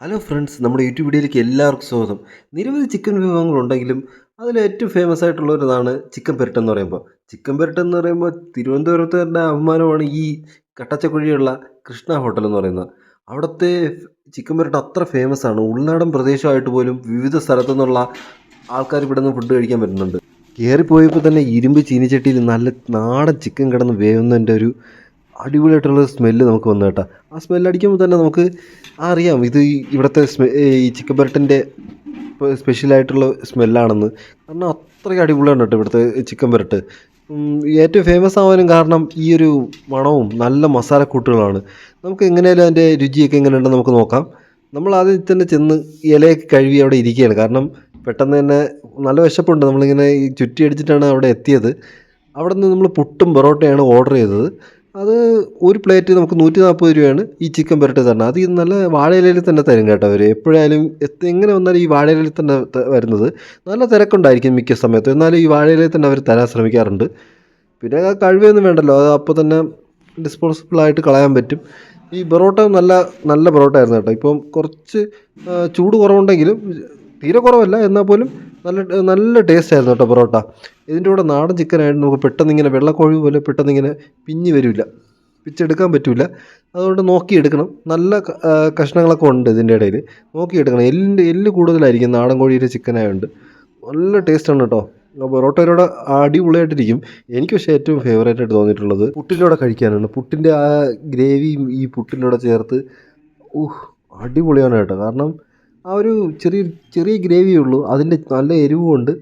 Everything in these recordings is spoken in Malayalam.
ഹലോ ഫ്രണ്ട്സ് നമ്മുടെ യൂട്യൂബ് വീഡിയോയിലേക്ക് എല്ലാവർക്കും സ്വാഗതം. നിരവധി ചിക്കൻ വിഭവങ്ങളുണ്ടെങ്കിലും അതിൽ ഏറ്റവും ഫേമസ് ആയിട്ടുള്ള ഒരിതാണ് ചിക്കൻ പെരട്ടെന്ന് പറയുമ്പോൾ. ചിക്കൻ പെരട്ടെന്ന് പറയുമ്പോൾ തിരുവനന്തപുരത്തുകാരുടെ അഭിമാനമാണ് ഈ കട്ടച്ചക്കുഴിയുള്ള കൃഷ്ണ ഹോട്ടൽ എന്ന് പറയുന്നത്. അവിടുത്തെ ചിക്കൻ പെരട്ട അത്ര ഫേമസ് ആണ്. ഉൾനാടൻ പ്രദേശമായിട്ട് പോലും വിവിധ സ്ഥലത്തു നിന്നുള്ള ആൾക്കാർ ഇവിടെ നിന്ന് ഫുഡ് കഴിക്കാൻ പറ്റുന്നുണ്ട് കയറിപ്പോയപ്പോൾ തന്നെ ഇരുമ്പ് ചീനിച്ചട്ടിയിൽ നല്ല നാടൻ ചിക്കൻ കിടന്ന് വേവുന്നതിന്റെ ഒരു അടിപൊളിയായിട്ടുള്ള സ്മെല്ല് നമുക്ക് വന്നു കേട്ടോ. ആ സ്മെല്ല് അടിക്കുമ്പോൾ തന്നെ നമുക്ക് അറിയാം ഇത് ഇവിടുത്തെ സ്മെ ഈ ചിക്കൻ പെരട്ടിന്റെ സ്പെഷ്യലായിട്ടുള്ള സ്മെല്ലാണെന്ന്. കാരണം അത്രയ്ക്ക് അടിപൊളിയാണ് കേട്ടോ ഇവിടുത്തെ ചിക്കൻ പെരട്ട്. ഏറ്റവും ഫേമസ് ആവാനും കാരണം ഈ ഒരു മണവും നല്ല മസാലക്കൂട്ടുകളാണ്. നമുക്ക് എങ്ങനെയാലും അതിന്റെ രുചിയൊക്കെ എങ്ങനെയുണ്ടെന്ന് നമുക്ക് നോക്കാം. നമ്മൾ ആദ്യം തന്നെ ചെന്ന് ഇലയൊക്കെ കഴുകി അവിടെ ഇരിക്കുകയാണ്. കാരണം പെട്ടെന്ന് തന്നെ നല്ല വിശപ്പുണ്ട്. നമ്മളിങ്ങനെ ചുറ്റി അടിച്ചിട്ടാണ് അവിടെ എത്തിയത്. അവിടെ നിന്ന് നമ്മൾ പുട്ടും പൊറോട്ടയാണ് ഓർഡർ ചെയ്തത്. അത് ഒരു പ്ലേറ്റ് നമുക്ക് നൂറ്റി നാൽപ്പത് രൂപയാണ് ഈ ചിക്കൻ പുരട്ടി തരണം അത് നല്ല വാഴയിലയിൽ തന്നെ തരും കേട്ടോ അവർ എപ്പോഴായാലും എങ്ങനെ വന്നാലും ഈ വാഴയിലയിൽ തന്നെ വരുന്നത്. നല്ല തിരക്കുണ്ടായിരിക്കും മിക്ക സമയത്തും. എന്നാലും ഈ വാഴയിലയിൽ തന്നെ അവർ തരാൻ ശ്രമിക്കാറുണ്ട്. പിന്നെ കഴിവൊന്നും വേണ്ടല്ലോ. അത് അപ്പോൾ തന്നെ ഡിസ്പോസിബിളായിട്ട് കളയാൻ പറ്റും. ഈ പൊറോട്ട നല്ല നല്ല പൊറോട്ട ആയിരുന്നു കേട്ടോ. ഇപ്പം കുറച്ച് ചൂട് കുറവുണ്ടെങ്കിലും തീരെ കുറവല്ല. എന്നാൽ പോലും നല്ല നല്ല ടേസ്റ്റ് ആയിരുന്നു കേട്ടോ പൊറോട്ട. ഇതിന്റെ കൂടെ നാടൻ ചിക്കൻ ആയിട്ട് നമുക്ക് പെട്ടെന്ന് ഇങ്ങനെ വെള്ളക്കോഴി പോലെ പെട്ടെന്ന് ഇങ്ങനെ പിഞ്ഞ് വരില്ല പിച്ചെടുക്കാൻ പറ്റില്ല അതുകൊണ്ട് നോക്കിയെടുക്കണം നല്ല കഷ്ണങ്ങളൊക്കെ ഉണ്ട് ഇതിന്റെ ഇടയിൽ. നോക്കിയെടുക്കണം എല്ലിന്റെ എല്ല് കൂടുതലായിരിക്കും നാടൻ കോഴിയുടെ ചിക്കനായുണ്ട് ആയതുകൊണ്ട് നല്ല ടേസ്റ്റാണ് കേട്ടോ. പൊറോട്ടയിലൂടെ അടിപൊളിയായിട്ടിരിക്കും. എനിക്ക് പക്ഷേ ഏറ്റവും ഫേവറേറ്റ് ആയിട്ട് തോന്നിയിട്ടുള്ളത് പുട്ടിലൂടെ കഴിക്കാനാണ്. പുട്ടിന്റെ ആ ഗ്രേവിയും ഈ പുട്ടിലൂടെ ചേർത്ത് ഊഹ് അടിപൊളിയാണ് കേട്ടോ. കാരണം ആ ഒരു ചെറിയ ചെറിയ ഗ്രേവി ഉള്ളൂ. അതിന്റെ നല്ല എരിവും ഉണ്ട്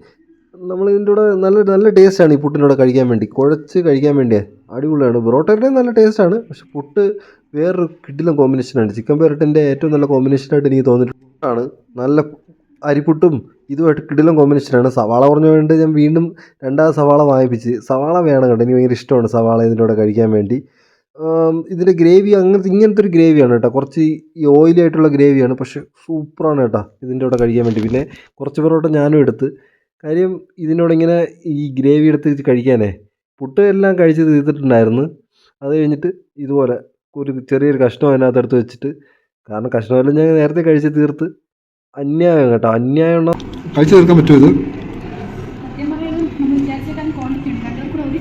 നമ്മൾ ഇതിന്റെ കൂടെ നല്ല നല്ല ടേസ്റ്റാണ് ഈ പുട്ടിന്റെ കൂടെ കഴിക്കാൻ വേണ്ടി. കുഴച്ച് കഴിക്കാൻ വേണ്ടിയേ. അടിപൊളിയാണ്. പൊറോട്ടയുടെ നല്ല ടേസ്റ്റാണ്. പക്ഷെ പുട്ട് വേറൊരു കിടിലം കോമ്പിനേഷനാണ്. ചിക്കൻ പെരട്ടിന്റെ ഏറ്റവും നല്ല കോമ്പിനേഷനായിട്ട് എനിക്ക് തോന്നിയിട്ടാണ് നല്ല അരിപ്പുട്ടും ഇതുമായിട്ട് കിടിലം കോമ്പിനേഷനാണ്. സവാള കുറഞ്ഞുകൊണ്ട് ഞാൻ വീണ്ടും രണ്ടാമത് സവാള വാങ്ങിപ്പിച്ച്. സവാള വേണം കേട്ടോ എനിക്ക് ഭയങ്കര ഇഷ്ടമാണ് സവാള ഇതിന്റെ കൂടെ കഴിക്കാൻ വേണ്ടി. ഇതിന്റെ ഗ്രേവി അങ്ങനത്തെ ഇങ്ങനത്തെ ഒരു ഗ്രേവിയാണ് കേട്ടോ. കുറച്ച് ഈ ഓയിലി ആയിട്ടുള്ള ഗ്രേവിയാണ് പക്ഷേ സൂപ്പറാണ് കേട്ടോ ഇതിന്റെ കൂടെ കഴിക്കാൻ വേണ്ടി. പിന്നെ കുറച്ച് പൊറോട്ട ഞാനും എടുത്ത്. കാര്യം ഇതിനോട് ഇങ്ങനെ ഈ ഗ്രേവി എടുത്ത് കഴിക്കാനേ പുട്ട് എല്ലാം കഴിച്ച് തീർത്തിട്ടുണ്ടായിരുന്നു. അത് കഴിഞ്ഞിട്ട് ഇതുപോലെ ഒരു ചെറിയൊരു കഷ്ണം അതിനകത്ത് എടുത്ത് വെച്ചിട്ട് കാരണം കഷ്ണമെല്ലാം ഞാൻ നേരത്തെ കഴിച്ച് തീർത്ത് അന്യായം കേട്ടോ. അന്യായമുള്ള കഴിച്ചു തീർക്കാൻ പറ്റുമോ ഇത്?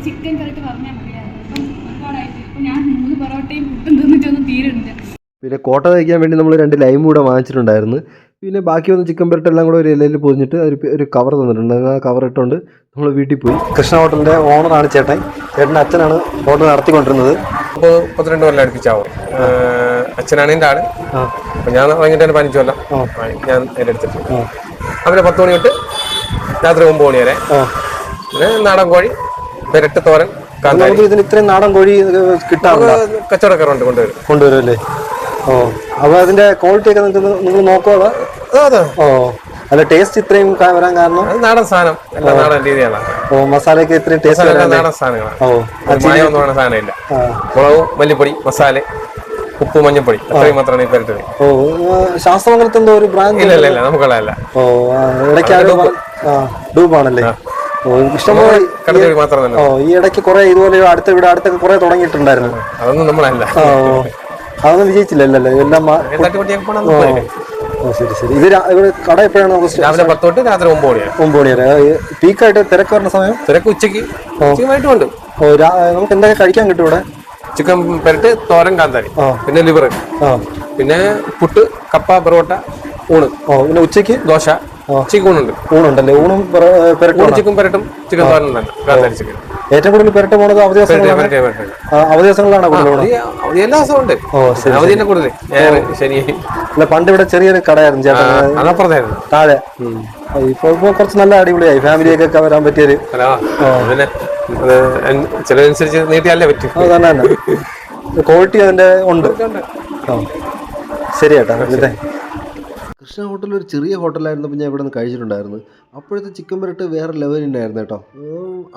ചിക്കൻ കറിട്ട് പറഞ്ഞാൽ മതിയായിരുന്നു. ഇപ്പം ഒരുപാടായിട്ട്. ഇപ്പം ഞാൻ മൂന്ന് പൊറോട്ടയും പുട്ടും തിന്നിട്ടൊന്നും തീരുന്നില്ല. പിന്നെ കോട്ട തയ്ക്കാൻ വേണ്ടി നമ്മൾ രണ്ട് ലൈം കൂടെ വാങ്ങിച്ചിട്ടുണ്ടായിരുന്നു. പിന്നെ ബാക്കി വന്ന ചിക്കൻ പെരട്ട് എല്ലാം കൂടെ ഒരു ഇലയിൽ പൊതിഞ്ഞിട്ട് ഒരു ഒരു കവർ തന്നിട്ടുണ്ട്. ആ കവർ ഇട്ടുകൊണ്ട് നമ്മൾ വീട്ടിൽ പോയി. കൃഷ്ണ ഹോട്ടലിന്റെ ഓണറാണ് ചേട്ടൻ. ചേട്ടന്റെ അച്ഛനാണ് ഹോട്ടൽ നടത്തിക്കൊണ്ടിരുന്നത്. അപ്പോൾ പന്ത്രണ്ട് കൊല്ലം അടുപ്പിച്ചാവും. അച്ഛനാണ് എന്റെ ആൾ. ആ. ഞാൻ വൈകിട്ട് തന്നെ പതിനഞ്ച് കൊല്ലം ഞാൻ അതിന്റെ എടുത്തിട്ട് അവരെ പത്ത് മണി തൊട്ട് രാത്രി ഒമ്പത് മണി വരെ. പിന്നെ നാടൻ കോഴി പെരട്ട് തോരൻ നമുക്ക് ഇതിന് ഇത്രയും നാടൻ കോഴി കിട്ടാറുണ്ട് കച്ചവടക്കാരുണ്ട് കൊണ്ടുവരും കൊണ്ടുവരും. അല്ലേ ഓ അപ്പോൾ അതിന്റെ ക്വാളിറ്റി ഒക്കെ നിങ്ങൾക്ക് നിങ്ങൾ നോക്കുമോ അതോ? ഓ അല്ല ടേസ്റ്റ് ഇത്രയും വരാൻ കാരണം? നാടൻ സാധനം. നാടൻ രീതിയാണ്. ഓ മസാലയൊക്കെ ഇത്രയും ടേസ്റ്റ് മസാല നാടൻ സാധനങ്ങളാണ് ഓ മായമൊന്നും സാധനമില്ല. മുളകും മല്ലിപ്പൊടി മസാല ഉപ്പ് മഞ്ഞപ്പൊടി അത്രയും മാത്രമാണ് ഈ പരിട്ടത് ഓ ശാസ്ത്രമംഗലത്തെന്തോ ഒരു ബ്രാൻഡ് ഇല്ല ഇല്ല നമുക്കുള്ളതല്ല ഓ ഇടയ്ക്ക് ആരോ ഇഷ്ടംപോലെ ഓ ഈ ഇടയ്ക്ക് കുറെ ഇതുപോലെ അടുത്ത ഇവിടെ അടുത്തൊക്കെ കുറെ തുടങ്ങിയിട്ടുണ്ടായിരുന്നു. അതൊന്നും നമ്മളല്ല. ആ ഓ. അതൊന്നും വിജയിച്ചില്ലല്ലോ എല്ലാം ഓ ശരി ശരി. ഇത് ഇവിടെ കട എപ്പോഴാണ് നമുക്ക് രാവിലെ പത്ത് തൊട്ട് രാത്രി ഒമ്പത് മണിയാണ് ഒമ്പത് മണി വരെ പീക്കായിട്ട് തിരക്ക് വരുന്ന സമയം? തിരക്ക് ഉച്ചയ്ക്ക്. ഉണ്ട് ഓ നമുക്ക് എന്തൊക്കെ കഴിക്കാൻ കിട്ടും ഇവിടെ? ചിക്കൻ പെരട്ട് തോരൻ കാന്താരി. പിന്നെ ലിവർ പിന്നെ പുട്ട് കപ്പ പൊറോട്ട ഊണ്. ഓ പിന്നെ ഉച്ചയ്ക്ക്? ദോശ. ഉച്ചയ്ക്ക് ഊണുണ്ട് ഊണുണ്ടല്ലേ? ഊണും ഊണ് പെരട്ടും ചിക്കൻ പെരട്ടും ചിക്കൻ ഏറ്റവും കൂടുതൽ പെരട്ട് പോണത് അവധി ദിവസങ്ങളാണ് അവധി ദിവസങ്ങളിലാണ് കൂടുതൽ എല്ലാ ദിവസവും ഉണ്ട്. അവധി തന്നെ കൂടുതൽ. ശനി അല്ല പണ്ട് ഇവിടെ ചെറിയൊരു കടയായിരുന്നു ചേട്ടൻ താഴെ. ഇപ്പോൾ ഇപ്പോൾ കുറച്ച് നല്ല അടിപൊളിയായി. ഫാമിലിയൊക്കെ വരാൻ പറ്റിയൊരു പിന്നെ ചിലതനുസരിച്ച് നീട്ടിയാലേ പറ്റും. തന്നെ ക്വാളിറ്റി അതിന്റെ ഉണ്ട്. ശരി. ചേട്ടാ കൃഷ്ണ ഹോട്ടൽ ഒരു ചെറിയ ഹോട്ടലായിരുന്നു ഞാൻ ഇവിടെ നിന്ന് കഴിച്ചിട്ടുണ്ടായിരുന്നു അപ്പോഴത്തെ ചിക്കൻ പെരട്ട് വേറെ ലെവലുണ്ടായിരുന്നു കേട്ടോ.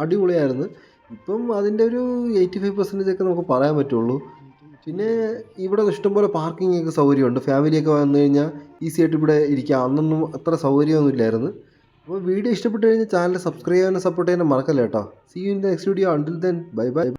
അടിപൊളിയായിരുന്നു. ഇപ്പം അതിന്റെ ഒരു എയ്റ്റി ഫൈവ് പെർസെന്റേജ് ഒക്കെ നമുക്ക് പറയാൻ പറ്റുള്ളൂ. പിന്നെ ഇവിടെ ഇഷ്ടംപോലെ പാർക്കിംഗ് ഒക്കെ സൗകര്യമുണ്ട്. ഫാമിലിയൊക്കെ വന്നു കഴിഞ്ഞാൽ ഈസി ആയിട്ട് ഇവിടെ ഇരിക്കാം. അന്നൊന്നും അത്ര സൗകര്യമൊന്നും ഇല്ലായിരുന്നു. അപ്പോൾ വീഡിയോ ഇഷ്ടപ്പെട്ട് കഴിഞ്ഞാൽ ചാനൽ സബ്സ്ക്രൈബ് ചെയ്യാനും സപ്പോർട്ട് ചെയ്യാനും മറക്കല്ല കേട്ടോ. See you in the next video until then bye bye